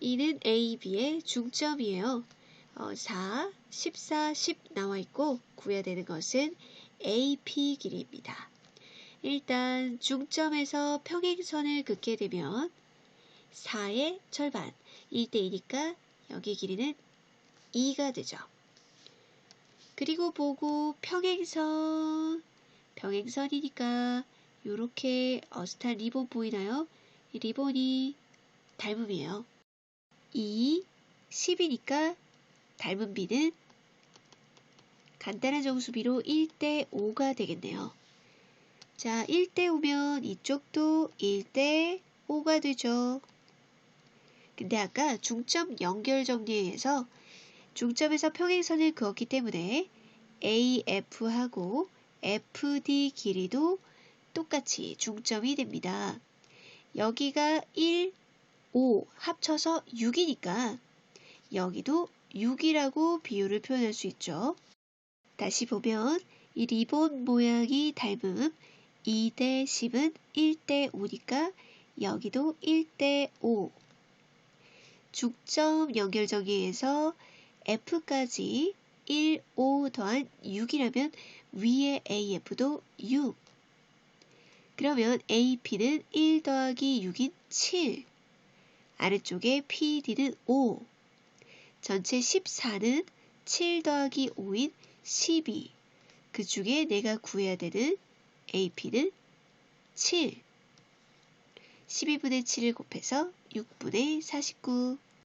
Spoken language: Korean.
이는 A, B의 중점이에요. 어, 4, 14, 10 나와 있고 구해야 되는 것은 AP 길이입니다. 일단 중점에서 평행선을 긋게 되면 4의 절반 1대2니까 여기 길이는 2가 되죠. 그리고 보고 평행선 평행선이니까 이렇게 어슷한 리본 보이나요? 이 리본이 닮음이에요. 2, 10이니까 닮은 비는 간단한 정수비로 1대 5가 되겠네요. 자, 1대 5면 이쪽도 1대 5가 되죠. 근데 아까 중점 연결 정리에서 중점에서 평행선을 그었기 때문에 AF하고 FD 길이도 똑같이 중점이 됩니다. 여기가 1, 5 합쳐서 6이니까 여기도 6이라고 비율을 표현할 수 있죠. 다시 보면 이 리본 모양이 닮음 2대 10은 1대 5니까 여기도 1대 5 중점 연결 정의에서 F까지 1, 5 더한 6이라면 위에 AF도 6 그러면 AP는 1 더하기 6인 7 아래쪽에 PD는 5 전체 14는 7 더하기 5인 12. 그 중에 내가 구해야 되는 AP는 7. 12분의 7을 곱해서 6분의 49.